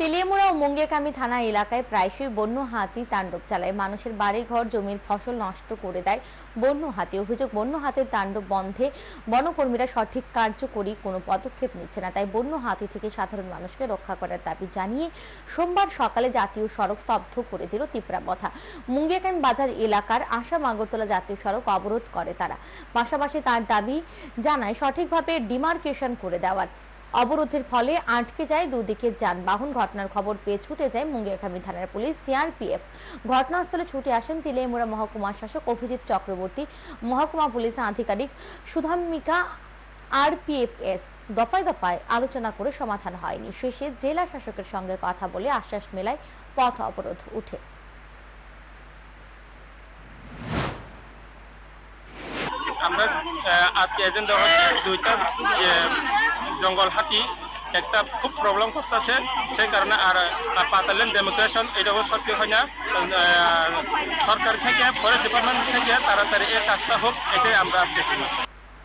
তেলিয়ামুড়া ও মুঙ্গিয়াকামি থানা এলাকায় প্রায়শই বন্য হাতি তাণ্ডব চালায়। মানুষের বাড়ি ঘর জমির ফসল নষ্ট করে দেয় বন্য হাতি। অভিযোগ, বন্য হাতির তাণ্ডব বন্ধে বনকর্মীরা সঠিক কার্যকরী কোনো পদক্ষেপ নিচ্ছে না, তাই বন্য হাতি থেকে সাধারণ মানুষকে রক্ষা করার দাবি জানিয়ে সোমবার সকালে জাতীয় সড়ক স্তব্ধ করে দিল তিপ্রাবথা মুঙ্গিয়াকামি বাজার এলাকার আসাম আগরতলা জাতীয় সড়ক অবরোধ করে তারা। পাশাপাশি তার দাবি জানায়, সঠিকভাবে ডিমার্কেশন করে দেওয়ার অবরোধের ফলে আটকে যায় দুদিকের যানবাহন। ঘটনার খবর পেয়ে ছুটে যায় মুঙ্গিয়াখালী থানার পুলিশ, সিআরপিএফ। ঘটনাস্থলে ছুটে আসেন তিলেমুড়া মহকুমা শাসক অভিজিৎ চক্রবর্তী। মহকুমা পুলিশ আধিকারিক সুধাম্মিকা আরপিএফএস। দফায় দফায় আলোচনা করে সমাধান হয়নি। শেষে জেলা শাসকের সঙ্গে কথা বলে আশ্বাস মেলায় পথ অবরোধ উঠে। আমরা আজকে এজেন্ডা দুইটা জঙ্গল হাতি একটা খুব প্রবলেম করতেছে। সেই কারণে আর পাতালেন ডেমোক্রেশন এটাও সত্যি হয় না। সরকার থেকে ফরেস্ট ডিপার্টমেন্ট থেকে তাড়াতাড়ি এই কাজটা হোক, এটাই আমরা আজকে